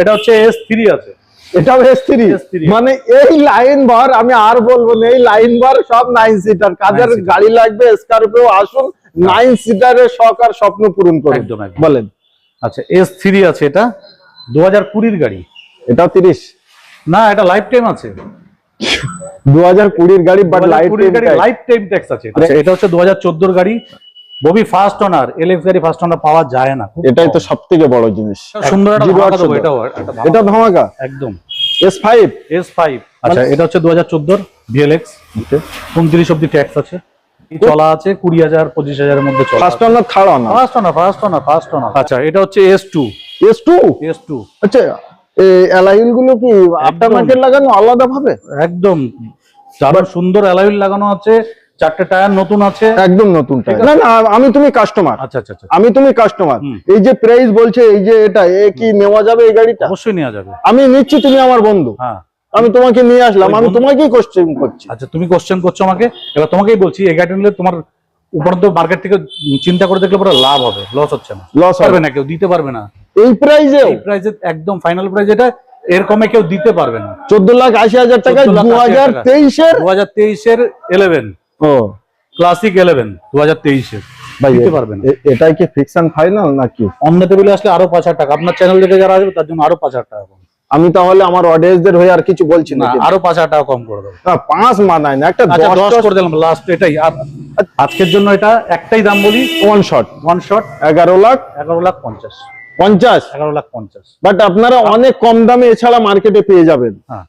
এটা হচ্ছে S three আছে। এটাও এস থ্রি মানে এই লাইন ভর আমি আর বলব না এই লাইন ভর সব নাইন সিটার seater। গাড়ি লাগবে স্করপিও আসুন নাইন সিটারের শখ আর স্বপ্ন পূরণ করুন। বলেন। আচ্ছা এস থ্রি আছে এটা। দু হাজার কুড়ির গাড়ি। এটাও তিরিশ। না এটা লাইফ টাইম আছে দু হাজার কুড়ির গাড়ি বাট লাইফ টাইম ট্যাক্স আছে। আচ্ছা, এটা হচ্ছে দু হাজার চোদ্দোর গাড়ি। ববি ফার্স্ট ওনার এলএক্স গাড়ি ফার্স্ট ওনার পাওয়া যায় না এটাই তো কম। সব থেকে বড় জিনিস। সুন্দর একটা ধামাকা দেবো, তো। এটাও এটা ধামাকা? একদম। এস ফাইভ এস ফাইভ আচ্ছা এটা হচ্ছে দু হাজার চোদ্দোর ভিএলএক্স উনত্রিশ অব্দি ট্যাক্স আছে। চলা আছে কুড়ি হাজার পঁচিশ হাজারের মধ্যে চলা first owner third owner first owner first owner first owner আচ্ছা এটা হচ্ছে S two S two S two আচ্ছা এই অ্যালাইলগুলো কি আফটার মার্কেট লাগানো আলাদা ভাবে একদম। দারুণ সুন্দর অ্যালাইল লাগানো আছে। চারটে টায়ার নতুন আছে? একদম নতুন না না আমি তুমি কাস্টমার আচ্ছা আচ্ছা আচ্ছা। আমি তুমি কাস্টমার এই যে প্রাইস বলছে এই যে এটা এ কি নেওয়া যাবে এই গাড়িটা? অবশ্যই নেওয়া যাবে। আমি নিচ্ছি তুমি আমার বন্ধু। হ্যাঁ। আমি তোমাকে নিয়ে আসলাম। আমি তোমাকেই কোশ্চেন করছি। আচ্ছা তুমি কোশ্চেন করছ আমাকে। এবার তোমাকেই বলছি এই গাড়িটা নিলে তোমার উপরন্ত মার্কেট থেকে চিন্তা করে দেখলে পুরো লাভ হবে লস হচ্ছে না। লস হবে। না কেউ দিতে পারবে না। এই প্রাইসেও এই প্রাইসে একদম ফাইনাল প্রাইস এটা এর কমে কেউ দিতে পারবে না। চোদ্দ লাখ আশি হাজার টাকায় 14 লাখ দু 80 হাজার টাকা। তেইশের দু হাজার তেইশের ইলেভেন ও ক্লাসিক ইলেভেন দু হাজার তেইশের ভাই দিতে এ- পারবে না এ- এটাই কি ফিক্সন ফাইনাল নাকি? অন্য টেবিলে আসলে আরও পাঁচ হাজার টাকা। আপনার চ্যানেল দেখে যারা আসবে তার জন্য আরও পাঁচ হাজার টাকা কম। আমি তাহলে আমার অডিয়েন্সদের হয়ে আর কিছু বলছি না আরও পাঁচ হাজার টাকা কম করে দেবো। না, পাঁচ মানায় না একটা আচ্ছা দশ দশ করে দিলাম লাস্ট এটাই। আর আজকের জন্য এটা একটাই দাম বলি। ওয়ান শট ওয়ান শট এগারো লাখ। এগারো লাখ পঞ্চাশ। পঞ্চাশ? এগারো লাখ পঞ্চাশ। বাট আপনারা অনেক কম দামে এছাড়া মার্কেটে পেয়ে যাবেন। হ্যাঁ।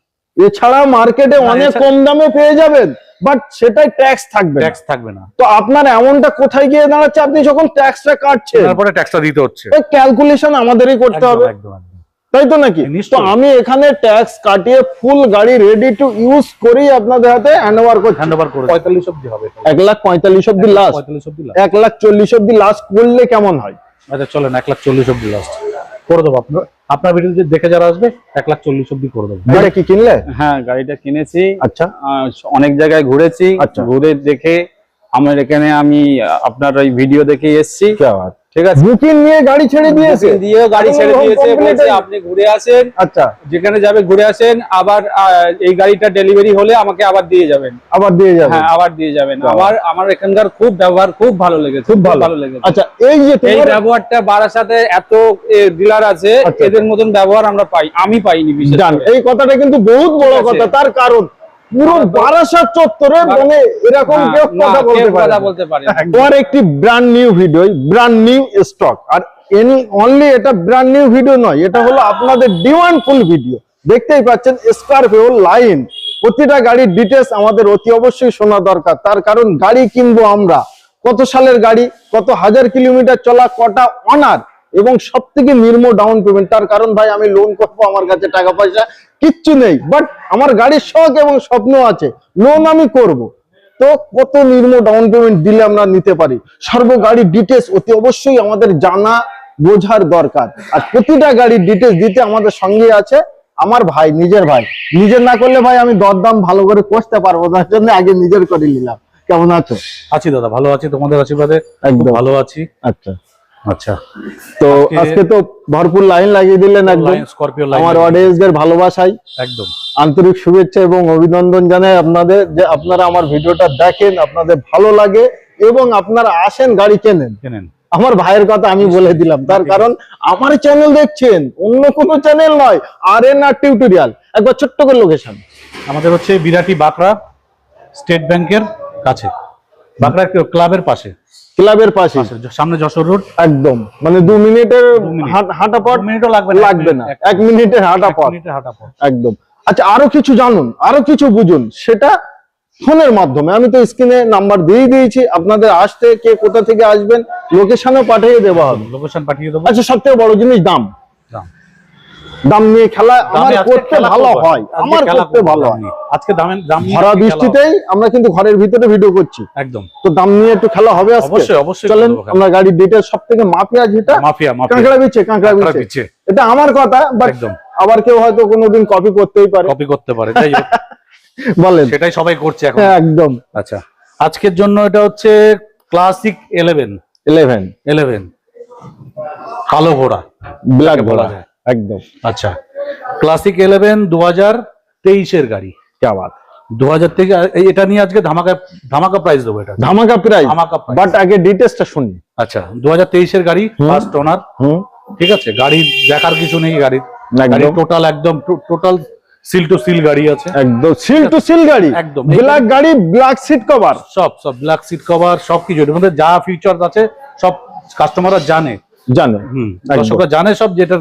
এছাড়া মার্কেটে অনেক কম দামে পেয়ে যাবেন। বাট সেটাই ট্যাক্স থাকবে ট্যাক্স থাকবে না। তো আপনার এমনটা কোথায় গিয়ে দাঁড়াচ্ছে? আপনি যখন ট্যাক্সটা কাটছেন তারপরে ট্যাক্সটা দিতে হচ্ছে। ওই ক্যালকুলেশন আমাদেরই করতে হবে। তাই তো নাকি? তো আমি এখানে ট্যাক্স কাটিয়ে ফুল গাড়ি রেডি টু ইউজ করেই আপনাদের হাতে হ্যান্ড ওভার করছি। হ্যান্ড ওভার করে পঁয়তাল্লিশ অব্দি হবে। এক লাখ পঁয়তাল্লিশ অব্দি লাস্ট পঁয়তাল্লিশ অব্দি last। এক লাখ চল্লিশ অব্দি লাস্ট করলে কেমন হয়? আচ্ছা চলেন এক লাখ চল্লিশ অব্দি লাস্ট করে দেবো। আপনার আপনার ভিডিও দেখে যারা আসবে এক লাখ চল্লিশ অব্দি করে দেবো। কি কিনলে? হ্যাঁ গাড়িটা কিনেছি। আচ্ছা। অনেক জায়গায় ঘুরেছি। আচ্ছা। ঘুরে দেখে আমার এখানে আমি আপনার ওই ভিডিও দেখে এসছি। ঠিক আছে? বুকিং নিয়ে গাড়ি ছেড়ে দিয়েছে। দিয়েও গাড়ি ছেড়ে দিয়েছে বলছে আপনি ঘুরে আসেন। আচ্ছা। যেখানে যাবে ঘুরে আসেন আবার এই গাড়িটা ডেলিভারি হলে আমাকে আবার দিয়ে যাবেন। আবার দিয়ে হ্যাঁ আবার দিয়ে যাবেন। আমার আমার এখানকার খুব ব্যবহার খুব ভালো লেগেছে খুব ভালো। লেগেছে। আচ্ছা এই যে এই ব্যবহারটা বারাসাতে এত ডিলার আছে আচ্ছা। এদের মতন ব্যবহার আমরা পাই আমি পাইনি বিশেষ এই কথাটা কিন্তু বহুত বড় কথা তার কারণ পুরো বারাসাত চত্বরে মানে এরকম কেউ কথা বলতে পারে বলতে পারে তোমার একটি brand new video brand new stock আর এনি অনলি এটা ব্র্যান্ড নিউ ভিডিও নয় এটা হলো আপনাদের ডিমান্ড ফুল ভিডিও দেখতেই পাচ্ছেন স্করপিও লাইন প্রতিটা গাড়ির ডিটেলস আমাদের অতি অবশ্যই শোনা দরকার। তার কারণ গাড়ি কিনবো আমরা। কত সালের গাড়ি কত হাজার কিলোমিটার চলা কটা অনার এবং সব থেকে নির্ম ডাউন পেমেন্ট তার কারণ ভাই আমি লোন করব আমার কাছে টাকা পয়সা কিচ্ছু নেই। বাট আমার গাড়ির শখ এবং স্বপ্ন আছে লোন আমি করব। তো কত নির্ম ডাউন পেমেন্ট দিলে আমরা নিতে পারি? সর্ব গাড়ির ডিটেলস অতি অবশ্যই আমাদের জানা বোঝার দরকার। আর প্রতিটা গাড়ির ডিটেলস দিতে আমাদের সঙ্গে আছে আমার ভাই নিজের ভাই। নিজের না করলে ভাই আমি দরদাম ভালো করে কষতে পারব তার জন্য আগে নিজের করে নিলাম। কেমন আছো? আছি দাদা ভালো আছি তোমাদের আশীর্বাদে। একদম। ভালো আছি। আচ্ছা। আচ্ছা। তো আজকে- তো ভরপুর লাইন লাগিয়ে দিলেন একদম। আমার অডিয়েন্সদের ভালোবাসাই। একদম। আন্তরিক শুভেচ্ছা এবং অভিনন্দন জানাই আপনাদের যে আপনারা আমার ভিডিওটা দেখেন আপনাদের ভালো লাগে এবং আপনারা আসেন গাড়ি কেনেন। কেনেন। আমার ভাইয়ের কথা আমি বলে দিলাম। তার কারণ আমার চ্যানেল দেখছেন অন্য কোনো চ্যানেল নয় আর এন আর টিউটোরিয়াল একবার ছোট্ট করে লোকেশন আমাদের হচ্ছে বিরাটি বাঁকড়া স্টেট ব্যাংকের কাছে। বাঁকড়া ক্লাবের পাশে। ক্লাবের পাশে। সামনে যশোর রোড। একদম। মানে দু মিনিটের হাঁটা পথ মিনিটও লাগবে লাগবে না। এক মিনিটের হাঁটা পথ। হাঁটা পথ। একদম। আচ্ছা আরও কিছু জানুন আরও কিছু বুঝুন। সেটা ফোনের মাধ্যমে। আমি তো স্ক্রিনে নাম্বার দিয়ে দিয়েছি। আপনাদের আসতে কে কোথা থেকে আসবেন লোকেশনে পাঠিয়ে দেওয়া হবে। লোকেশন পাঠিয়ে দেবো। আচ্ছা সব থেকে বড় জিনিস দাম। দাম। দাম নিয়ে খেলা আমার করতে ভালো হয়। আমার করতে ভালো হয়। আজকে দামের দাম নিয়ে ভরা বৃষ্টিতেই আমরা কিন্তু ঘরের ভিতরে ভিডিও করছি। একদম। তো দাম নিয়ে একটু খেলা হবে আজকে। অবশ্যই, অবশ্যই চলেন আমরা গাড়ির ডিটেলস সব থেকে মাফিয়া যেটা মাফিয়া মাফিয়া। কাঁকড়া বিচ্ছে কাঁকড়া বিচ্ছে। এটা আমার কথা বাট একদম। আবার কেউ হয়তো কোনোদিন কপি করতেই পারে। কপি করতে পারে। তাই বলেন। সেটাই সবাই করছে এখন। হ্যাঁ একদম। আচ্ছা। আজকের জন্য এটা হচ্ছে ক্লাসিক ইলেভেন ইলেভেন ইলেভেন কালো ঘোড়া। ব্ল্যাক যাকে বলা বলা যায় একদম। আচ্ছা। ক্লাসিক ইলেভেন দু হাজার তেইশের গাড়ি। কেউ দু হাজার থেকে এটা নিয়ে আজকে ধামাকা ধামাকা প্রাইস দেবো এটা। ধামাকা প্রাইস ধামাকা বাট আগে ডিটেলসটা শুনি। আচ্ছা দু হাজার তেইশের গাড়ি ফার্স্ট ওনার ঠিক আছে? গাড়ি দেখার কিছু নেই গাড়ির গাড়ি টোটাল একদম টোটাল সিল টু সিল গাড়ি আছে। একদম। সিল টু সিল গাড়ি। একদম। ব্ল্যাক গাড়ি ব্ল্যাক সিট কভার সব সব ব্ল্যাক সিট কভার সব কিছু। এর মধ্যে যা ফিচার আছে সব কাস্টমাররা জানে। জানে। হুম। দর্শকরা জানে সব যেটা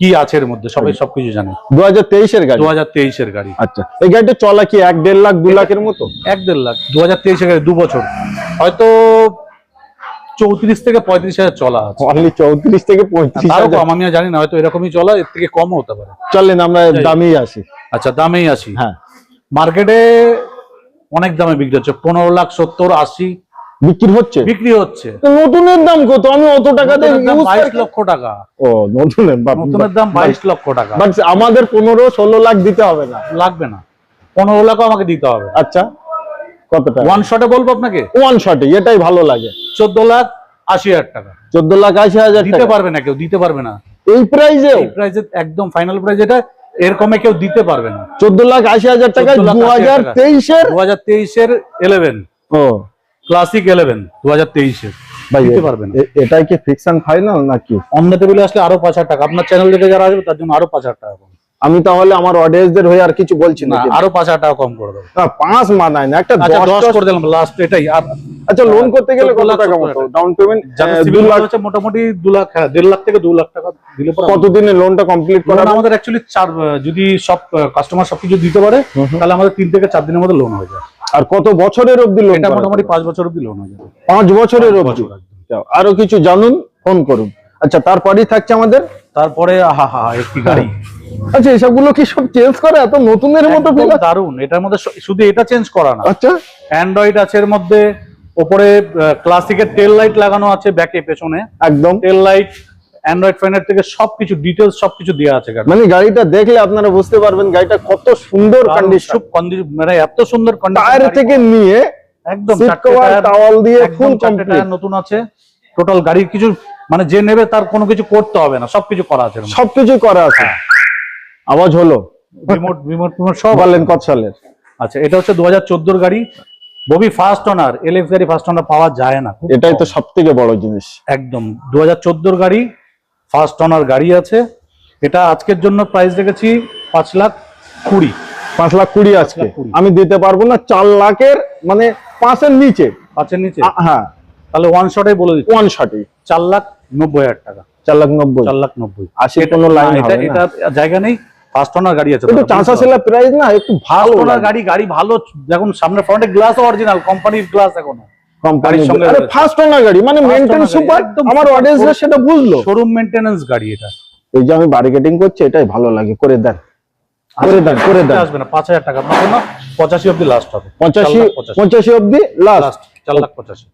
কি আছে এর মধ্যে? সবাই সবকিছু জানে। দু হাজার তেইশের গাড়ি? দু হাজার তেইশের গাড়ি। আচ্ছা। এই গাড়িটা চলা কি এক দেড় লাখ দু লাখের মতো? এক দেড় লাখ। দু হাজার তেইশের গাড়ি দু বছর হয়তো চৌত্রিশ থেকে পঁয়ত্রিশ হাজার চলা আছে। অনলি চৌত্রিশ থেকে পঁয়ত্রিশ তারও কম আমি আর জানি না হয়তো এরকমই চলা এর থেকে কমও হতে পারে। চলেন আমরা দামি আসি। আচ্ছা দামেই আসি। হ্যাঁ। মার্কেটে অনেক দামে বিক্রি হচ্ছে। পনেরো লাখ সত্তর আশি বিক্রি হচ্ছে? বিক্রি হচ্ছে। নতুনের দাম কত? আমি অত টাকা দিয়ে বাইশ লক্ষ টাকা। ও নতুনের নতুনের দাম বাইশ লক্ষ টাকা। আমাদের পনেরো ষোলো লাখ দিতে হবে না। লাগবে না। পনেরো লাখও আমাকে দিতে হবে। আচ্ছা ওয়ান শটে বলব আপনাকে? ওয়ান শটে এটাই ভালো লাগে। চোদ্দ লাখ আশি হাজার টাকা। চোদ্দ লাখ আশি হাজার দিতে পারবে না কেউ দিতে পারবে না। এই প্রাইজেও এই একদম ফাইনাল প্রাইস এটা এর কমে কেউ দিতে পারবে না। চোদ্দ লাখ আশি হাজার টাকা 14 লাখ দু হাজার তেইশের? দু হাজার তেইশের ইলেভেন ও। ক্লাসিক ইলেভেন দু হাজার ভাই দিতে পারবেন এটাই কি ফিক্সান ফাইনাল নাকি? অন্য টেবিলে আসলে আরও পাঁচ হাজার টাকা। আপনার চ্যানেল থেকে যারা আসবে তার জন্য আরও পাঁচ হাজার টাকা আমি তাহলে আমার অডিয়েন্সদের হয়ে আর কিছু বলছি না আরও পাঁচ হাজার টাকা কম করে দেবো। না, পাঁচ মানায় না একটা আচ্ছা দশ করে দিলাম লাস্ট এটাই। আর আচ্ছা লোন করতে গেলে 14 কত টাকা মতো? ডাউন পেমেন্ট দু লাখ হচ্ছে মোটামুটি দু লাখ হ্যাঁ দেড় লাখ থেকে দু লাখ টাকা দিলে পরে কতদিনে লোনটা কমপ্লিট করা আমাদের অ্যাকচুয়ালি চার যদি সব কাস্টমার সবকিছু দিতে পারে তাহলে আমাদের তিন থেকে চার দিনের মধ্যে লোন হয়ে যায় আর কত বছরের অবধি লোন এটা মোটামুটি পাঁচ বছর অব্দি লোন হয়ে যাবে। পাঁচ বছরের অবধি। আরও কিছু জানুন ফোন করুন। আচ্ছা তারপরেই থাকছে আমাদের? তারপরে আহা হা একটি গাড়ি। আচ্ছা এসবগুলো কি সব চেঞ্জ করে? এত নতুনের মতো? দারুণ। এটার মধ্যে শুধু এটা চেঞ্জ করা না। আচ্ছা। অ্যান্ড্রয়েড আছে এর মধ্যে ওপরে ক্লাসিকের টেল লাইট লাগানো আছে ব্যাকে পেছনে। একদম। টেল লাইট অ্যান্ড্রয়েড ফ্যানের থেকে সবকিছু ডিটেলস সবকিছু দেওয়া আছে মানে গাড়িটা দেখলে আপনারা বুঝতে পারবেন গাড়িটা কত সুন্দর কন্ডিশন মানে এত সুন্দর কন্ডিশন থেকে নিয়ে একদম টাওয়াল দিয়ে ফুল কমপ্লিট নতুন আছে। টোটাল গাড়ির কিছু মানে যে নেবে তার কোনো কিছু করতে হবে না সবকিছু করা আছে সবকিছু করা আছে। হ্যাঁ। আওয়াজ হলো? রিমোট রিমোট রিমোট সব। বললেন কত সালের আচ্ছা এটা হচ্ছে দু হাজার গাড়ি। ববি ফার্স্ট ওনার এলএক্স গাড়ি ফার্স্ট ওনার পাওয়া যায় না এটাই তো। সব থেকে বড় জিনিস। একদম দু হাজার গাড়ি ফার্স্ট ওনার গাড়ি আছে। এটা আজকের জন্য প্রাইস রেখেছি পাঁচ লাখ কুড়ি। পাঁচ লাখ কুড়ি আজকে। আমি দিতে পারব না চার লাখের মানে পাঁচের নিচে। পাঁচের নিচে? হ্যাঁ। তাহলে ওয়ান শটে বলে দিচ্ছি। ওয়ান শটে চার লাখ নব্বই হাজার টাকা। চার লাখ নব্বই। চার লাখ নব্বই। আশি কোনো লাইন এটা জায়গা নেই। পাঁচ টনার গাড়ি আছে কিন্তু চান্সা প্রাইস না একটু ভালো টনার গাড়ি গাড়ি ভালো দেখুন সামনে ফ্রন্টে গ্লাস অরিজিনাল কোম্পানির গ্লাস এখনও। কোম্পানির সঙ্গে মানে সেটা বুঝলো। শোরুম মেইনটেনেন্স গাড়ি এটা। এই যে আমি বার্গেটিং করছি এটাই ভালো লাগে করে দেন। আচ্ছা, করে করে দেন। আসবে না 5000 টাকা। না 85 অবধি লাস্ট হবে। 85 অব্দি অবধি লাস্ট চার লাখ 85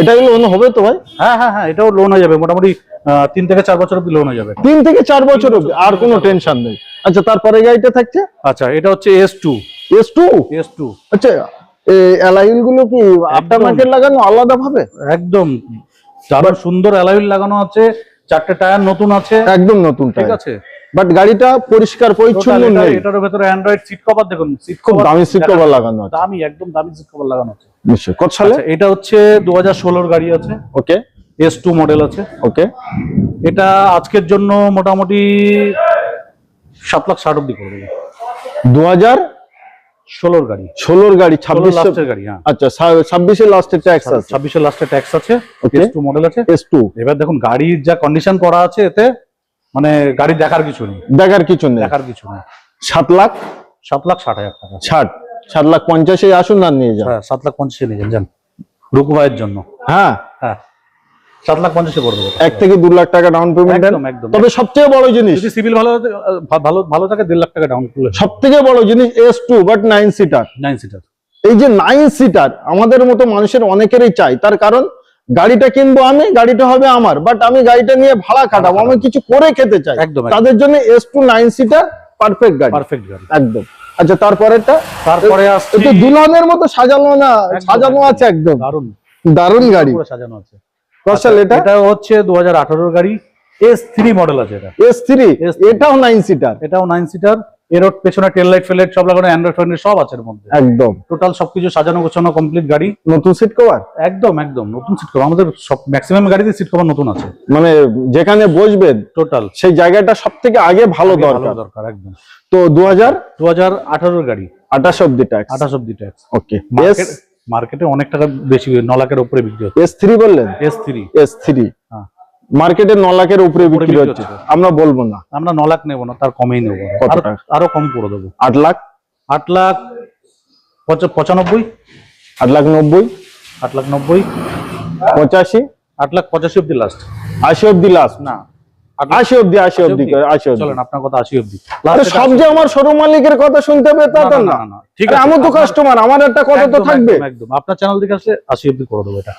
এটা লোন হবে তো ভাই? হ্যাঁ হ্যাঁ হ্যাঁ এটাও লোন হয়ে যাবে। মোটামুটি তিন থেকে চার বছর অব্দি লোন হয়ে যাবে। তিন থেকে চার বছর অব্দি আর কোনো টেনশন নেই। আচ্ছা তারপরে গাড়িটা থাকছে? আচ্ছা এটা হচ্ছে S two S two S two আচ্ছা আলাদা ভাবে একদম। সুন্দর লাগানো আছে চারটে টায়ার নতুন আছে। একদম নতুন ঠিক আছে? বাট গাড়িটা পরিষ্কার পরিচ্ছন্ন নেই। এটার সিট কভার দেখুন দামি সিট কভার লাগানো আছে। দামি একদম দামি সিট কভার লাগানো আছে। নিশ্চয়ই। কত সালে? আচ্ছা, এটা হচ্ছে দু হাজার ষোলোর গাড়ি আছে। ওকে। এস টু মডেল আছে। ওকে। এটা আজকের জন্য মোটামুটি সাত লাখ ষাট অব্দি করে দেবে। দু হাজার ষোলোর গাড়ি। ষোলোর গাড়ি ছাব্বিশ লাস্টের গাড়ি হ্যাঁ। আচ্ছা ছাব্বিশে লাস্টের ট্যাক্স আছে। ছাব্বিশের লাস্টে ট্যাক্স আছে. এস টু মডেল আছে। এস টু এবার দেখুন গাড়ির যা কন্ডিশন করা আছে এতে মানে গাড়ি দেখার কিছু নেই। দেখার কিছু নেই। দেখার কিছু নেই। সাত লাখ সাত লাখ ষাট হাজার টাকা। ষাট। সাত লাখ পঞ্চাশে আসুন না নিয়ে যান। হ্যাঁ সাত লাখ পঞ্চাশে নিয়ে যান যান। রুকু ভাইয়ের জন্য। হ্যাঁ। হ্যাঁ। সাত লাখ পঞ্চাশে করে দেবো। এক থেকে দু লাখ টাকা ডাউন পেমেন্ট দেন। একদম, একদম। তবে সবচেয়ে বড় জিনিস যদি সিভিল ভালো হতে- ভালো ভালো থাকে দেড় লাখ টাকা ডাউন করলে। সব থেকে বড় জিনিস S two but nine seater nine seater এই যে নাইন সিটার আমাদের মতো মানুষের অনেকেরই চাই। তার কারণ গাড়িটা কিনবো আমি গাড়িটা হবে আমার। বাট আমি গাড়িটা নিয়ে ভাড়া কাটাবো আমি কিছু করে খেতে চাই। একদম, একদম। তাদের জন্য S two nine seater perfect গাড়ি। পারফেক্ট গাড়ি। একদম। আচ্ছা তারপরেরটা? তারপরে আসছে। তো দুলহানের মতো সাজানো না সাজানো আছে একদম। দারুণ দারুণ গাড়ি। পুরো সাজানো আছে। কত এটা? এটা হচ্ছে 2018 এর গাড়ি। এস থ্রি মডেল আছে এটা। S three? S3 এটাও নাইন সিটার এটাও নাইন সিটার এর পেছনে টেল লাইট ফেলাইট সব লাগানো অ্যান্ড্রয়েড সব আছে এর মধ্যে। একদম। টোটাল সবকিছু সাজানো গোছানো কমপ্লিট গাড়ি। নতুন সিট কভার একদম একদম নতুন সিট কভার আমাদের সব ম্যাক্সিমাম গাড়িতে সিট কভার নতুন আছে। মানে যেখানে বসবেন টোটাল সেই জায়গাটা সব থেকে আগে ভালো দরকার। দরকার একদম। তো দু হাজার দু হাজার আঠারোর গাড়ি। আঠাশ অব্দি ট্যাক্স আঠাশ অব্দি ট্যাক্স ওকে মার্কেটে অনেক টাকা বেশি ন লাখের উপরে বিক্রি হচ্ছে। এস থ্রি বললেন? এস থ্রি এস থ্রি হ্যাঁ। মার্কেটে ন লাখের উপরে বিক্রি হচ্ছে। আমরা বলব না। আমরা ন লাখ নেব না তার কমেই নেব। কত টাকা? আরও কম করে দেবো। আট লাখ? আট লাখ পঁচানব্বই। আট লাখ নব্বই? আট লাখ নব্বই। পঁচাশি? আট লাখ পঁচাশি অব্দি লাস্ট আশি অব্দি লাস্ট না। আট আশি অব্দি আশি অব্দি করে, আশি অব্দি। চলেন আপনার কথা আশি অব্দি। সব যে আমার শোরুম মালিকের কথা শুনতে হবে তা না, তো না, না। না, না, ঠিক আছে, আমার তো কাস্টমার আমার একটা কথা তো থাকবে। একদম আপনার চ্যানেল থেকে আসলে আশি অব্দি করে দেবো এটা।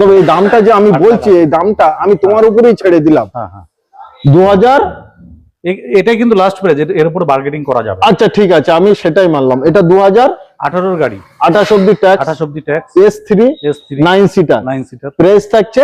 তবে এই দামটা যে আমি বলছি এই দামটা আমি তোমার উপরেই ছেড়ে দিলাম। হ্যাঁ হ্যাঁ। দু হাজার এটাই কিন্তু লাস্ট প্রাইস এর উপর বার্গেটিং করা যাবে। আচ্ছা ঠিক আছে আমি সেটাই মানলাম। এটা দু হাজার আঠারোর গাড়ি। আঠাশ অব্দি ট্যাক্স আঠাশ অব্দি tax S three S three nine seater nine seater price থাকছে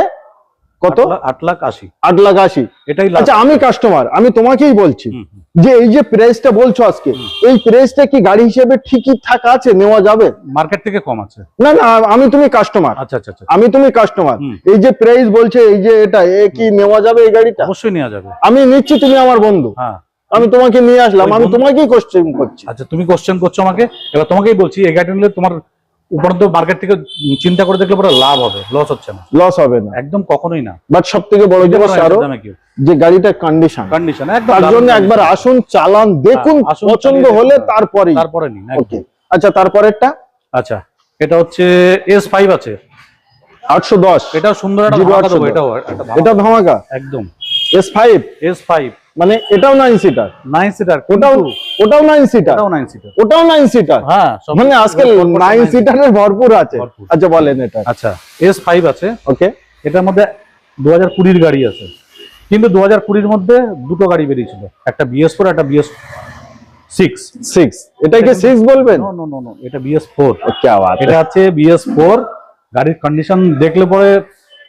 কত? আট লাখ আশি। আট লাখ আশি। এটাই আচ্ছা আমি কাস্টমার আমি তোমাকেই বলছি যে এই যে প্রাইসটা বলছো আজকে এই প্রাইসটা কি গাড়ি হিসেবে ঠিকই থাকা আছে নেওয়া যাবে? মার্কেট থেকে কম আছে। না না আমি তুমি কাস্টমার আচ্ছা আচ্ছা আচ্ছা। আমি তুমি কাস্টমার এই যে প্রাইস বলছে এই যে এটা এ কি নেওয়া যাবে এই গাড়িটা? অবশ্যই নেওয়া যাবে। আমি নিচ্ছি তুমি আমার বন্ধু। হ্যাঁ। আমি তোমাকে নিয়ে আসলাম আমি তোমাকেই কোশ্চেন করছি। আচ্ছা তুমি কোশ্চেন করছ আমাকে এবার তোমাকেই বলছি এই গাড়ি নিলে তোমার উপরন্ত মার্কেট থেকে চিন্তা করে দেখলে পরে লাভ হবে লস হচ্ছে না। লস হবে না। একদম কখনোই না। বাট সব থেকে বড় জিনিস আরও যে গাড়িটার কন্ডিশন কন্ডিশন একদম তার জন্য একবার আসুন চালান দেখুন হ্যাঁ, পছন্দ হলে দেখুন। তারপরেই। তারপরে নিন। ওকে আচ্ছা তারপরেরটা? আচ্ছা এটা হচ্ছে এস ফাইভ আছে। আটশো দশ। এটাও সুন্দর একটা ধামাকা দেবো এটাও। এটা ধামাকা। একদম। এস ফাইভ এস ফাইভ মানে এটাও নাইন সিটার নাইন সিটার ওটাও ওটাও নাইন সিটার ওটাও নাইন সিটার ওটাও নাইন সিটার হ্যাঁ মানে আজকে নাইন সিটারের ভরপুর আছে। আচ্ছা বলেন এটা। আচ্ছা এস ফাইভ আছে। ওকে এটার মধ্যে দু হাজার কুড়ির গাড়ি আছে। কিন্তু দু হাজার কুড়ির মধ্যে দুটো গাড়ি বেরিয়েছিল। একটা বিএস ফোর একটা বিএস সিক্স সিক্স এটা কি সিক্স বলবেন? নো নো এটা বিএস ফোর এটা আছে বিএস ফোর গাড়ির কন্ডিশন দেখলে পরে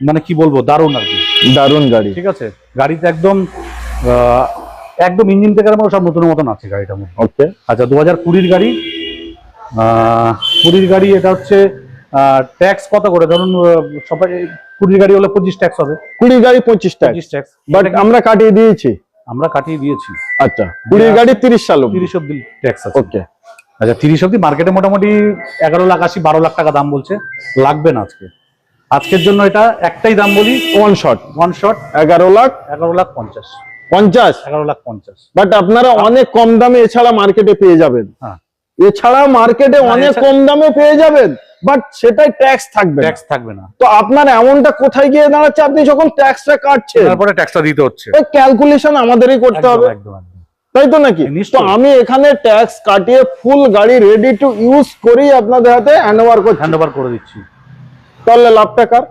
মানে কি বলব দারুণ আর কি। দারুণ গাড়ি। ঠিক আছে? গাড়িতে একদম একদম ইঞ্জিন থেকে আরম্ভ করে সব নতুন মতন আছে গাড়িটার মধ্যে ওকে আচ্ছা দু হাজার কুড়ির গাড়ি কুড়ির গাড়ি এটা হচ্ছে ট্যাক্স কত করে? ধরুন সবাই কুড়ির গাড়ি হলে পঁচিশ ট্যাক্স হবে। কুড়ির গাড়ি পঁচিশ পঁচিশ ট্যাক্স বাট আমরা কাটিয়ে দিয়েছি। আমরা কাটিয়ে দিয়েছি। আচ্ছা কুড়ির গাড়ি তিরিশ সাল তিরিশ অব্দি ট্যাক্স আছে। ওকে আচ্ছা তিরিশ অব্দি মার্কেটে মোটামুটি এগারো লাখ আশি বারো লাখ টাকা দাম বলছে। লাগবে না আজকে। আজকের জন্য এটা একটাই দাম বলি। ওয়ান শট ওয়ান শট এগারো লাখ। এগারো লাখ পঞ্চাশ। পঞ্চাশ? এগারো লাখ পঞ্চাশ। বাট আপনারা অনেক কম দামে এছাড়া মার্কেটে পেয়ে যাবেন। হ্যাঁ। এছাড়া মার্কেটে অনেক কম দামে পেয়ে যাবেন বাট সেটাই ট্যাক্স থাকবে ট্যাক্স থাকবে না। তো আপনার এমনটা কোথায় গিয়ে দাঁড়াচ্ছে? আপনি যখন ট্যাক্সটা কাটছেন তারপরে ট্যাক্সটা দিতে হচ্ছে। ওই ক্যালকুলেশন আমাদেরই করতে হবে। তাই তো নাকি। তো আমি এখানে ট্যাক্স কাটিয়ে ফুল গাড়ি রেডি টু ইউজ করেই আপনাদের হাতে হ্যান্ড ওভার করছি। হ্যান্ড ওভার করে দিচ্ছি। তাহলে লাভটা কার?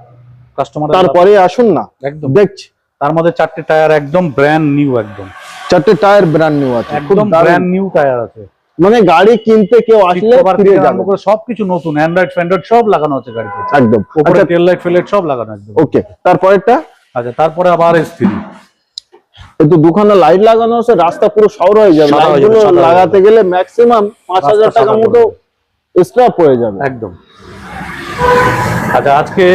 কাস্টমার তারপরে আসুন না। একদম। দেখছি। তার মধ্যে চারটে টায়ার একদম ব্র্যান্ড নিউ একদম। চারটে টায়ার ব্র্যান্ড নিউ আছে একদম ব্র্যান্ড নিউ টায়ার আছে। মানে গাড়ি কিনতে কেউ আসলে ফিরে যাবে। করে সবকিছু নতুন অ্যান্ড্রয়েড ফ্যান্ড্রয়েড সব লাগানো আছে গাড়িতে। একদম। উপরে টেল লাইট ফেলাইট সব লাগানো একদম ওকে তারপরেরটা? আচ্ছা তারপরে আবার স্ত্রী একটু দুখানা লাইট লাগানো আছে রাস্তা পুরো শহর হয়ে যাবে। লাইটগুলো লাগাতে গেলে ম্যাক্সিমাম পাঁচ রাস্তা হাজার টাকা মতো স্ক্র্যাপ হয়ে যাবে। একদম। আচ্ছা আজকে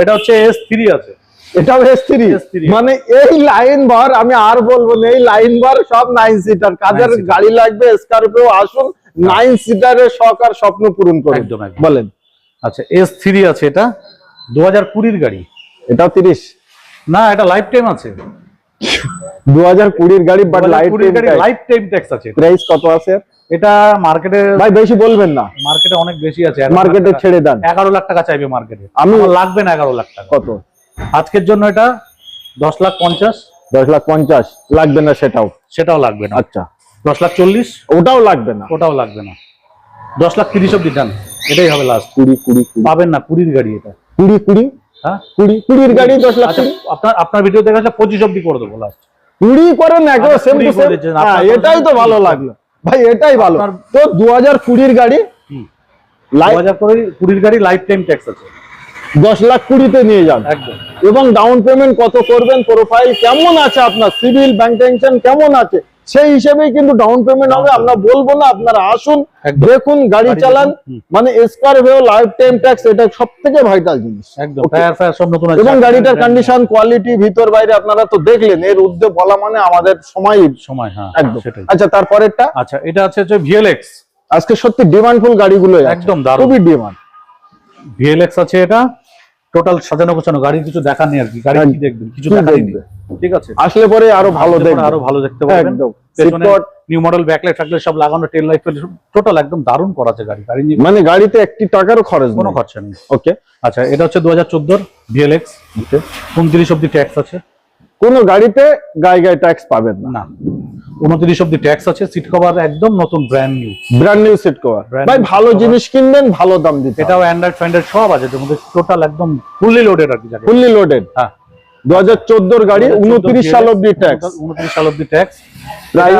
এটা হচ্ছে এস থ্রি আছে। এটাও এস থ্রি S3 মানে এই লাইন ভর আমি আর বলব না এই লাইন ভর সব নাইন সিটার কাদের গাড়ি লাগবে স্করপিও আসুন নাইন সিটারের শখ আর স্বপ্ন পূরণ করুন। একদম। বলেন। আচ্ছা এস থ্রি আছে এটা। দু হাজার কুড়ির গাড়ি। এটাও তিরিশ। না এটা লাইফ টাইম আছে। দু হাজার কুড়ির গাড়ি but light lifetime tax আছে প্রাইস কত আছে? এটা মার্কেটে ভাই বেশি বলবেন না। মার্কেটে অনেক বেশি আছে। মার্কেটে ছেড়ে দেন। এগারো লাখ টাকা চাইবে মার্কেটে আমি- লাগবে না এগারো লাখ টাকা। কত? আজকের জন্য এটা দশ লাখ পঞ্চাশ। দশ লাখ পঞ্চাশ। লাগবে না সেটাও? সেটাও লাগবে না। আচ্ছা। দশ লাখ চল্লিশ। ওটাও লাগবে না? ওটাও লাগবে না। দশ লাখ তিরিশ অব্দি ডান এটাই হবে লাস্ট কুড়ি কুড়ি পাবেন না কুড়ির গাড়ি এটা। কুড়ি কুড়ি? হ্যাঁ? কুড়ি কুড়ির গাড়ি দশ লাখ আচ্ছা আপনার আপনার ভিডিও দেখে আসলে পঁচিশ অব্দি করে দেবো লাস্ট কুড়ি করেন একদম সেম টু এটাই তো ভালো লাগল। ভাই এটাই ভালো। তো দু হাজার কুড়ির গাড়ি। দু হাজার কুড়ির গাড়ি লাইফ টাইম ট্যাক্স আছে। দশ লাখ কুড়িতে নিয়ে যান। এবং ডাউন পেমেন্ট কত করবেন প্রোফাইল কেমন আছে আপনার? সিভিল ব্যাংক টেনশন কেমন আছে? সেই হিসেবেই কিন্তু ডাউন পেমেন্ট হবে। আমরা বলব না আপনারা আসুন দেখুন গাড়ি চালান। মানে স্করপিও লাইফ টাইম ট্যাক্স এটা সব থেকে ভাইটাল জিনিস। একদম। টায়ার ফায়ার সব নতুন আছে। এবং গাড়িটার কন্ডিশন কোয়ালিটি ভিতর বাইরে আপনারা তো দেখলেন এর উদ্যোগ বলা মানে আমাদের সময় সময় হ্যাঁ একদম। সেটাই। আচ্ছা তারপরেরটা? আচ্ছা এটা আছে হচ্ছে ভিএলএক্স আজকে সত্যি ডিমান্ডফুল গাড়িগুলো একদম দারুণ। খুবই ডিমান্ড ভিএলএক্স আছে এটা। টোটাল সাজানো গোছানো গাড়ির কিছু দেখার নেই আর কি। গাড়ি কি দেখবেন? কিছু নেই। ঠিক আছে? আসলে পরে আরও ভালো আসলে পরে দেখবে। আরও ভালো দেখতে একদম। পেছনে নিউ মডেল ব্যাকলাইট ফ্যাকলাইট সব লাগানো টেল লাইট টোটাল একদম দারুণ করা আছে গাড়ি। গাড়ি মানে গাড়িতে একটি টাকারও খরচ কোনো খরচা নেই। ওকে আচ্ছা এটা হচ্ছে দু হাজার চোদ্দোর ভিএলএক্স উনত্রিশ অব্দি ট্যাক্স আছে। কোন গাড়িতে গায়ে গায়ে ট্যাক্স পাবেন না। না। উনত্রিশ অব্দি ট্যাক্স আছে সিট কভার একদম নতুন brand new brand new seat cover ভাই ভালো জিনিস কিনবেন ভালো দাম দিতে এটাও অ্যান্ড্রয়েড ফ্যান্ড্রয়েড সব আছে মধ্যে টোটাল একদম ফুললি লোডেড আর কি ফুললি লোডেড হ্যাঁ। দু হাজার চোদ্দোর গাড়ি উনত্রিশ সাল অব্দি ট্যাক্স উনত্রিশ সাল অব্দি ট্যাক্স Price?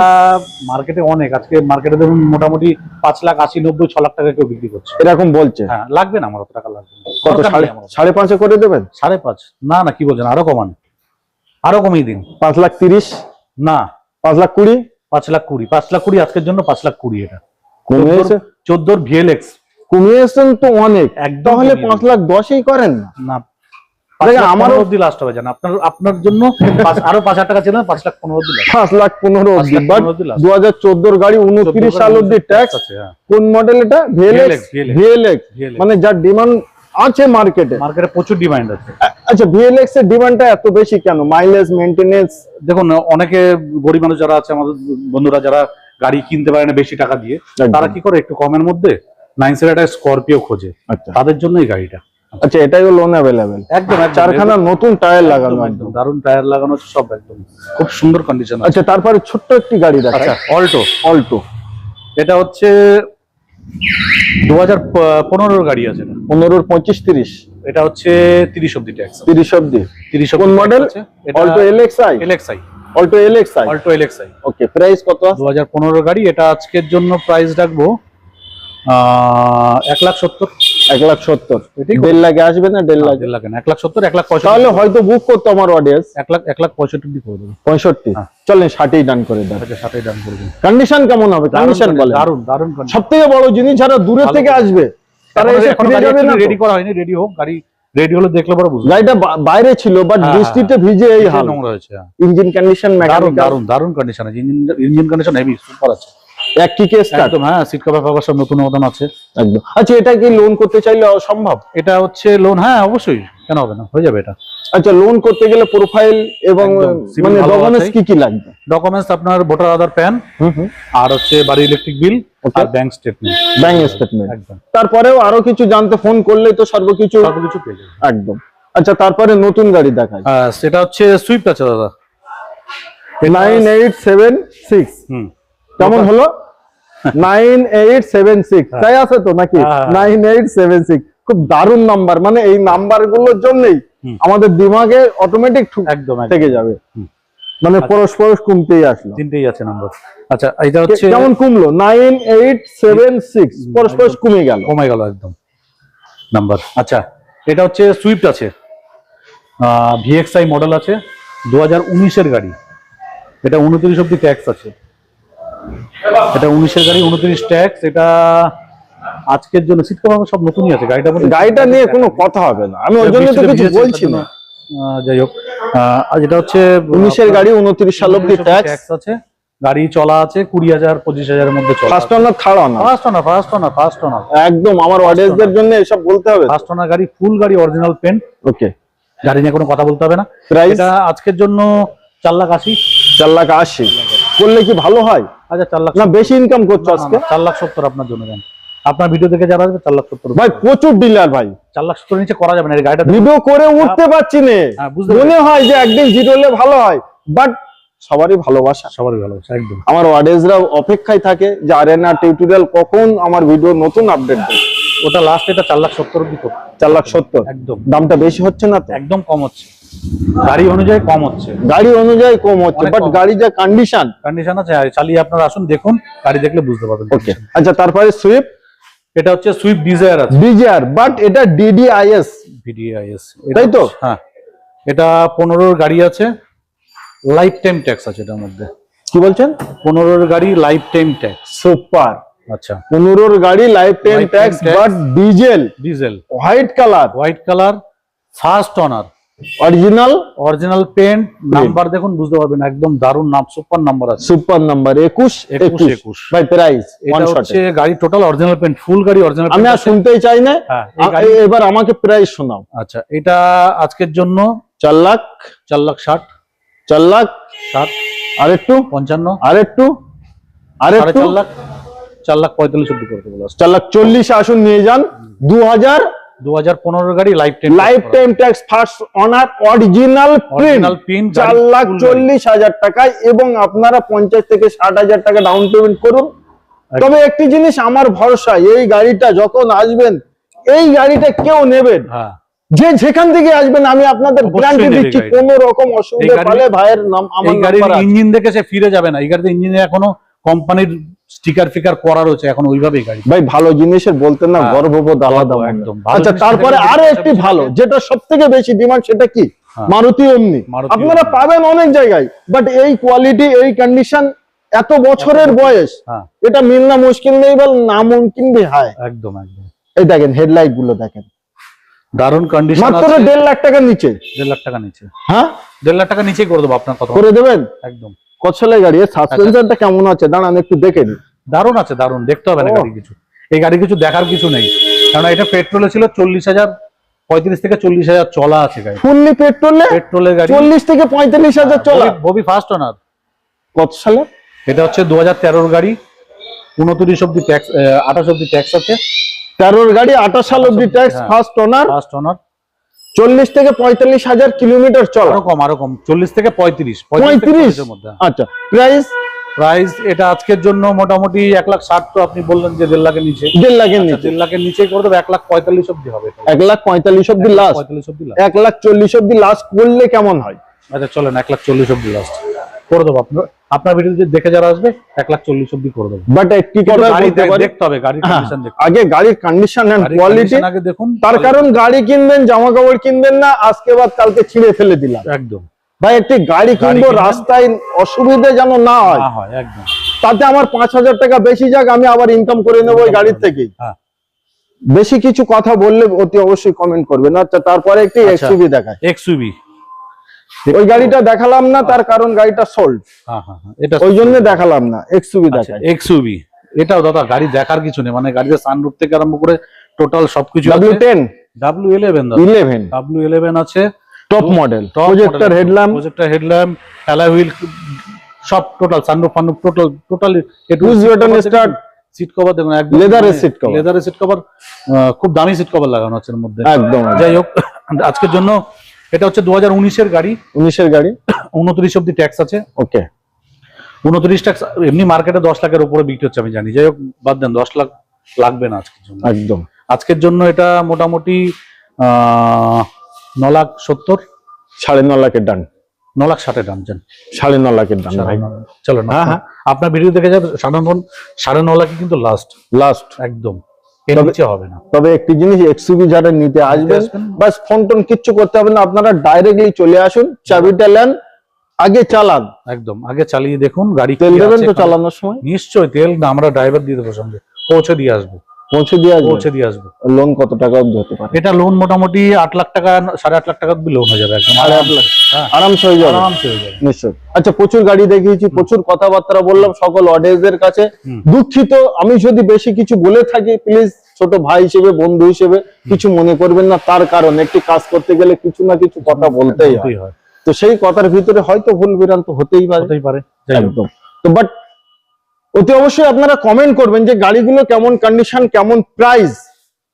মার্কেটে অনেক আজকে মার্কেটে ধরুন মোটামুটি পাঁচ লাখ আশি নব্বই ছ লাখ টাকা কেউ বিক্রি করছে। এরকম বলছে। হ্যাঁ লাগবে না আমার অত টাকা লাগবে কত। সাড়ে পাঁচে করে দেবেন? সাড়ে পাঁচ। না না কি বলছেন আরও কমান। আরও কমিয়ে দিন। পাঁচ লাখ তিরিশ? না। পাঁচ লাখ কুড়ি? পাঁচ লাখ কুড়ি পাঁচ লাখ কুড়ি আজকের জন্য পাঁচ লাখ কুড়ি এটা। চোদ্দোর ভিএলএক্স কমিয়েছেন তো অনেক। একদম তাহলে পাঁচ লাখ দশই করেন না। লাস্ট হবে জান। আপনার আপনার জন্য পাঁচ- আরও পাঁচ হাজার টাকা ছিল পাঁচ লাখ পনেরো অব্দি পাঁচ লাখ পনেরো অব্দি বাট। দু হাজার চোদ্দোর গাড়ি উনত্রিশ সাল অব্দি ট্যাক্স আছে হ্যাঁ। কোন মডেল এটা? VLX VLX. মানে যার ডিমান্ড আছে মার্কেটে মার্কেটে প্রচুর ডিমান্ড আছে। আচ্ছা ভিএলএক্স এর ডিমান্ডটা এত বেশি কেন? মাইলেজ মেইনটেনেন্স দেখুন অনেকে গরিব মানুষ যারা আছে আমাদের বন্ধুরা যারা গাড়ি কিনতে পারে না বেশি টাকা দিয়ে তারা কি করে একটু কমের মধ্যে নাইন সিটার স্করপিও খোঁজে। আচ্ছা। তাদের জন্য এই গাড়িটা। আচ্ছা এটাই লোন অ্যাভেলেবেল একদম চারখানা নতুন টায়ার লাগানো একদম, একদম। টায়ার লাগানো সব একদম। খুব সুন্দর কন্ডিশন আচ্ছা তারপরে ছোট্ট একটি গাড়ি দেখা অল্টো অল্টো এটা হচ্ছে দু হাজার পনেরোর গাড়ি আছে পনেরোর পঁচিশ তিরিশ। এটা হচ্ছে তিরিশ অব্দি ট্যাক্স তিরিশ অব্দি তিরিশ কোন model Alto LXI LXI Alto LXI Alto LXI okay price কত দু হাজার পনেরো গাড়ি এটা আজকের জন্য প্রাইস রাখব আহ, এক লাখ সত্তর। এক লাখ সত্তর। দেড় লাখে আসবে না? দেড় লাখ? দেড় লাখ না, এক লাখ সত্তর এক লাখ তাহলে পঁয়ষট্টি হয়তো বুক করতো আমার অডিয়েন্স এক লাখ এক লাখ পঁয়ষট্টি করে দেবো। পঁয়ষট্টি? হ্যাঁ। চলেন ষাটেই ডান করে দেন। আচ্ছা ষাটে ডান করবেন কন্ডিশন কেমন হবে? কন্ডিশন বলে দারুণ দারুণ। সব থেকে বড় জিনিস যারা দূরের থেকে আসবে। তারা এসে ফিরে যাবে না রেডি করা হয়নি রেডি হোক গাড়ি রেডি হলে দেখলে পরে বুঝবে। গাড়িটা বাইরে ছিল বাট হ্যাঁ, বৃষ্টিতে ভিজে এই হাল। নোংরা হয়েছে হ্যাঁ। ইঞ্জিন কন্ডিশন দারুণ দারুণ দারুণ দারুণ কন্ডিশন আছে। Engine engine condition heavy super আছে। এক কিকে স্টার্ট একদম হ্যাঁ সিট কভার পাওয়ার সব নতুন মতন আছে। একদম। আচ্ছা এটা কি লোন করতে চাইলে সম্ভব এটা হচ্ছে লোন হ্যাঁ অবশ্যই। কেন হবে না? হয়ে যাবে এটা। আচ্ছা লোন করতে গেলে প্রোফাইল এবং মানে ডকুমেন্টস কি কি লাগবে? ডকুমেন্টস আপনার ভোটার আধার প্যান আর হচ্ছে বাড়ি ইলেকট্রিক বিল. আর ব্যাংক স্টেটমেন্ট ব্যাংক স্টেটমেন্ট একদম। তারপরেও আরও কিছু জানতে ফোন করলেই তো সর্বকিছু সবকিছু পেয়ে যাবে একদম। আচ্ছা তারপরে নতুন গাড়ি দেখায় সেটা হচ্ছে সুইফট আছে দাদা। নাইন এইট সেভেন সিক্স হুম। কেমন হলো? নাইন এইট সেভেন সিক্স তাই আছে তো নাকি। নাইন এইট সেভেন সিক্স খুব দারুণ নাম্বার মানে এই নাম্বারগুলোর জন্যই আমাদের দিমাগে অটোমেটিক একদম থেকে যাবে। মানে পরশ পরশ কমতেই আসলো। তিনটেই আছে নাম্বার আচ্ছা এটা হচ্ছে কেমন কমলো নাইন এইট সেভেন সিক্স পরশ পরশ কমে গেল। কমে গেল একদম। নাম্বার আচ্ছা এটা হচ্ছে সুইফট আছে। ভিএক্সআই মডেল আছে। দু হাজার উনিশের গাড়ি। এটা উনত্রিশ অব্দি ট্যাক্স আছে। এটা উনিশের গাড়ি উনত্রিশ ট্যাক্স এটা আজকের জন্য সিট কভার সব নতুনই আছে গাড়িটা গাড়িটা নিয়ে কোনো কথা হবে না। আমি ওই জন্য তো কিছু বলছি না। যাই হোক আর এটা হচ্ছে উনিশের গাড়ি উনত্রিশ সাল অব্দি ট্যাক্স আছে গাড়ি চলা আছে কুড়ি হাজার পঁচিশ হাজারের মধ্যে first owner third owner first owner first owner first owner একদম আমার অডিয়েন্সদের জন্য এসব বলতে হবে ফার্স্ট ওনার গাড়ি ফুল গাড়ি অরিজিনাল পেন ওকে গাড়ি নিয়ে কোনো কথা বলতে হবে না। এটা আজকের জন্য চার লাখ আশি। চার লাখ আশি। করলে কি ভালো হয়? আচ্ছা চার লাখ না বেশি ইনকাম করছ আজকে? চার লাখ সত্তর আপনার জন্য দেন। আপনার ভিডিও দেখে যারা আসবে চার লাখ সত্তর ভাই প্রচুর ডিলার ভাই। চার লাখ সত্তর নিচে করা যাবে না গাড়িটা ভিডিও করে উঠতে পারছি না। হ্যাঁ, মনে হয় যে একদিন জিরোলে ভালো হয় বাট সবারই ভালোবাসা। সবারই ভালোবাসা একদম। আমার অডিয়েন্সরা অপেক্ষায় থাকে যে আরেনা টিউটোরিয়াল কখন আমার ভিডিও নতুন আপডেট দেবে। ওটা লাস্ট এটা চার লাখ সত্তর করো। চার লাখ সত্তর? একদম। দামটা বেশি হচ্ছে না তো? একদম কম হচ্ছে। গাড়ি অনুযায়ী কম হচ্ছে। গাড়ি অনুযায়ী কম হচ্ছে বাট। গাড়ি যা কন্ডিশন কন্ডিশন আছে চালিয়ে আপনারা আসুন দেখুন গাড়ি দেখলে বুঝতে পারবেন। ওকে আচ্ছা তারপরে সুইফট এটা হচ্ছে সুইফট ডিজায়ার আছে। ডিজিআর বাট এটা ডিডিআইএস ভিডিআইএস তাই তো? হ্যাঁ। এটা পনেরোর গাড়ি আছে লাইফ টাইম ট্যাক্স আছে এটার মধ্যে। কি বলছেন? পনেরোর গাড়ি লাইফ টাইম ট্যাক্স সুপার আচ্ছা। পনেরোর গাড়ি lifetime tax but diesel diesel white colour white colour first owner original original paint number দেখুন বুঝতে পারবেন একদম দারুণ নাম সুপার নাম্বার আছে। সুপার নাম্বার একুশ? একুশ, একুশ। একুশ। বাই প্রাইস ওয়ান এটা হচ্ছে গাড়ি টোটাল অরিজিনাল পেন্ট ফুল গাড়ি অরিজিনাল আমি আর শুনতেই চাই না। হ্যাঁ এবার আমাকে প্রাইস শোনাও। আচ্ছা এটা আজকের জন্য চার লাখ। চার লাখ ষাট। চার লাখ। ষাট। আরেকটু পঞ্চান্ন। আরেকটু সাড়ে আরেকটু চার লাখ। চার লাখ পঁয়তাল্লিশ অব্দি করে দেবো last। চার লাখ চল্লিশ আসুন নিয়ে যান। দু হাজার হাজার দু হাজার পনেরো গাড়ি lifetime lifetime tax first owner original print original pin চার লাখ চল্লিশ হাজার টাকায় এবং আপনারা পঞ্চাশ থেকে ষাট হাজার টাকা ডাউন পেমেন্ট করুন। তবে একটি জিনিস আমার ভরসা এই গাড়িটা যখন আসবেন এই গাড়িটা কেউ নেবেন। হ্যাঁ। যে যেখান থেকে আসবেন আমি আপনাদের গ্যারান্টি দিচ্ছি। কোনো রকম অসুবিধা পালে ভাইয়ের নাম আমার গাড়ির ইঞ্জিন দেখে সে ফিরে যাবে না। এই গাড়িতে ইঞ্জিনে এখনও কোম্পানির স্টিকার ফিকার করা রয়েছে এখন ওইভাবেই গাড়ি। ভাই ভালো জিনিসের বলতে না হ্যাঁ, গর্ববোধ আলাদা একদম। আচ্ছা তারপরে আরও একটি ভালো যেটা সব থেকে বেশি ডিমান্ড সেটা কি? হ্যাঁ। মারুতি অমনি আপনারা পাবেন অনেক জায়গায় বাট এই কোয়ালিটি এই কন্ডিশন এত বছরের বয়স হ্যাঁ। এটা মিলনা মুশকিল নেই বল নামুমকিন ভি হায়। একদম একদম। এই দেখেন হেডলাইটগুলো দেখেন। দারুণ কন্ডিশন মাত্র দেড় লাখ টাকার নিচে। দেড় লাখ টাকা নিচে। হ্যাঁ? দেড় লাখ টাকা নিচেই করে দেবো আপনার কথা করে দেবেন? একদম। সালের গাড়ি সাসপেনশনটা কেমন আছে? দাঁড়ান একটু দেখে নিন দারুণ আছে দারুণ। দেখতে হবে না গাড়ি কিছু। এই গাড়ি কিছু দেখার কিছু নেই। কারণ এটা পেট্রোলে ছিল চল্লিশ হাজার পঁয়ত্রিশ থেকে চল্লিশ হাজার চলা আছে গাড়ি। ফুললি পেট্রোলে পেট্রোলের গাড়ি। চল্লিশ থেকে পঁয়তাল্লিশ হাজার চলা? ববি ফার্স্ট ওনার কত সালে এটা হচ্ছে দু হাজার তেরোর গাড়ি। উনত্রিশ অব্দি ট্যাক্স আঠাশ অব্দি ট্যাক্স আছে। তেরোর গাড়ি আঠাশ সাল অব্দি ট্যাক্স হ্যাঁ। ফার্স্ট ওনার ফার্স্ট ওনার চল্লিশ থেকে পঁয়তাল্লিশ হাজার কিলোমিটার চলা। আরও কম আরও কম। চল্লিশ থেকে পঁয়ত্রিশ পঁয়ত্রিশ আচ্ছা প্রাইস প্রাইস এটা আজকের জন্য মোটামুটি এক লাখ ষাট তো আপনি বললেন যে দেড় লাখের নিচে। দেড় লাখের আচ্ছা, নিচে। দেড় লাখের নিচে করে দেবো এক লাখ পঁয়তাল্লিশ অব্দি হবে এক লাখ পঁয়তাল্লিশ অব্দি লাস্ট পঁয়তাল্লিশ অব্দি এক লাখ চল্লিশ অব্দি লাস্ট করলে কেমন হয়? আচ্ছা চলেন এক লাখ চল্লিশ অব্দি লাস্ট করে দেবো। আপনার আপনার ভিডিও যে দেখে যারা আসবে এক লাখ চল্লিশ অব্দি করে দেবো। বাট কিন্তু কথা পারি দেখতে হবে। গাড়ির হ্যাঁ, কন্ডিশন আগে গাড়ির কন্ডিশন এন্ড কোয়ালিটি আগে দেখুন তার কারণ গাড়ি কিনবেন জামা কাপড় কিনবেন না আজকে বাদ কালকে ছিঁড়ে ফেলে দিলাম। একদম। ভাই একটি গাড়ি কিনবো রাস্তায় অসুবিধা যেন না হয়। একদম। তাতে আমার পাঁচ হাজার টাকা বেশি যাক আমি আবার ইনকাম করে নেব ওই গাড়ির থেকে হ্যাঁ। বেশি কিছু কথা বললে অতি অবশ্যই কমেন্ট করবেন। আচ্ছা তারপরে একটি। এক্সইউভি দেখায় এক্সইউভি ওই গাড়িটা দেখালাম না তার কারণ গাড়িটা সোল্ড হ্যাঁ হ্যাঁ হ্যাঁ। এটা ওই জন্য দেখালাম না আচ্ছা দেখায় এক্সইউভি এটাও দাদা গাড়ি দেখার কিছু নেই মানে গাড়িতে সানরুফ থেকে আরম্ভ করে টোটাল সবকিছু W ten W eleven eleven W eleven আছে। Top model projector headlamp projector headlamp alloy wheel সব total sunroof ফানরুফ total total Push button start। Seat cover দেখুন একদম এর seat cover। লেদারের সিট কভার খুব দামি সিট কভার লাগানো আছে এর মধ্যে। একদম। যাই হোক আজকের জন্য এটা হচ্ছে দু হাজার উনিশের গাড়ি। উনিশের গাড়ি। উনত্রিশ অব্দি ট্যাক্স আছে। ওকে। উনত্রিশ ট্যাক্স এমনি মার্কেটে দশ লাখের উপরে বিক্রি হচ্ছে আমি জানি। যাই হোক বাদ দেন দশ লাখ লাগবে না আজকের জন্য। একদম। আজকের জন্য এটা মোটামুটি ন লাখ সত্তর। সাড়ে ন লাখের ডান। ন লাখ ষাটে ডান যান সাড়ে ন লাখের ডান ভাই। চলো না হ্যাঁ, হ্যাঁ। আপনার ভিডিও দেখে যাবে সাধারণ সাড়ে ন লাখই কিন্তু লাস্ট লাস্ট একদম। হবে না। তবে একটি জিনিস এক্সইউভি যারা নিতে আসবেন। বাস ফোন টোন কিচ্ছু করতে হবে না আপনারা ডাইরেক্টলি চলে আসুন চাবিটা নেন আগে চালান। একদম আগে চালিয়ে দেখুন গাড়ি তেল দেবেন তো চালানোর সময়? নিশ্চয়ই তেল না আমরা ড্রাইভার দিয়ে দেবো সঙ্গে পৌঁছে দিয়ে আসব। পৌঁছে দিয়ে আসবেন পৌঁছে দিয়ে আসব। লোন কত টাকা অব্দি হতে পারে? এটা লোন মোটামুটি আট লাখ টাকা সাড়ে আট লাখ টাকা অব্দি লোন হয়ে যাবে একদম। সাড়ে আট লাখ? হ্যাঁ। আরামসে হয়ে যাবে? আরামসে হয়ে যাবে। নিশ্চয় আচ্ছা প্রচুর গাড়ি দেখিয়েছি প্রচুর কথাবার্তা বললাম সকল অডিয়েন্সদের কাছে। দুঃখিত আমি যদি বেশি কিছু বলে থাকি প্লিজ ছোট ভাই হিসেবে বন্ধু হিসেবে কিছু মনে করবেন না তার কারণ একটি কাজ করতে গেলে কিছু না কিছু কথা বলতেই হয়। তো সেই কথার ভিতরে হয়তো ভুল বিভ্রান্ত হতেই পারে। হতেই পারে একদম। তো বাট অতি অবশ্যই আপনারা কমেন্ট করবেন যে গাড়িগুলো কেমন কন্ডিশন কেমন প্রাইস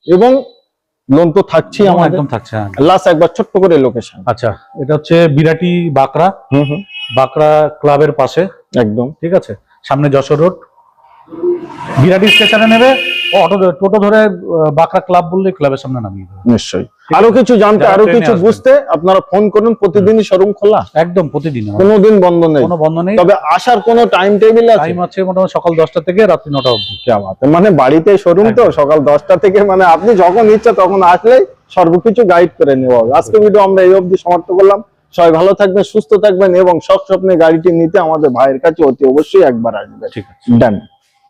এবং লোন তো থাকছে আমার একদম থাকছে হ্যাঁ। লাস্ট একবার ছোট্ট করে লোকেশন আচ্ছা এটা হচ্ছে বিরাটি বাঁকড়া। হুম হুম। বাঁকড়া ক্লাবের পাশে। একদম। ঠিক আছে? সামনে যশোর রোড বিরাট স্টেশনে নেবে অটো টোটো ধরে বাঁকা ক্লাব বললে ক্লাবের সামনে নামিয়ে দেবে। নিশ্চয়ই। আরও কিছু জানতে আরও কিছু বুঝতে আপনারা ফোন করুন প্রতিদিনই শোরুম খোলা। একদম প্রতিদিন কোনো দিন বন্ধ নেই। কোনো বন্ধ নেই। তবে আসার কোনো টাইম টেবিল আছে? টাইম আছে মোটামুটি সকাল 10টা থেকে রাত্রি 9টা অবধি। মানে বাড়িতে শোরুম তো সকাল 10টা থেকে মানে আপনি যখন ইচ্ছা তখন আসলে সর্বকিছু গাইড করে নেওয়া আজকে ভিডিও আমরা এই অবধি সমাপ্ত করলাম। সবাই ভালো থাকবেন সুস্থ থাকবেন এবং সব স্বপ্নে গাড়িটি নিতে আমাদের ভাইয়ের কাছে অতি অবশ্যই একবার আসবেন ঠিক আছে। ডান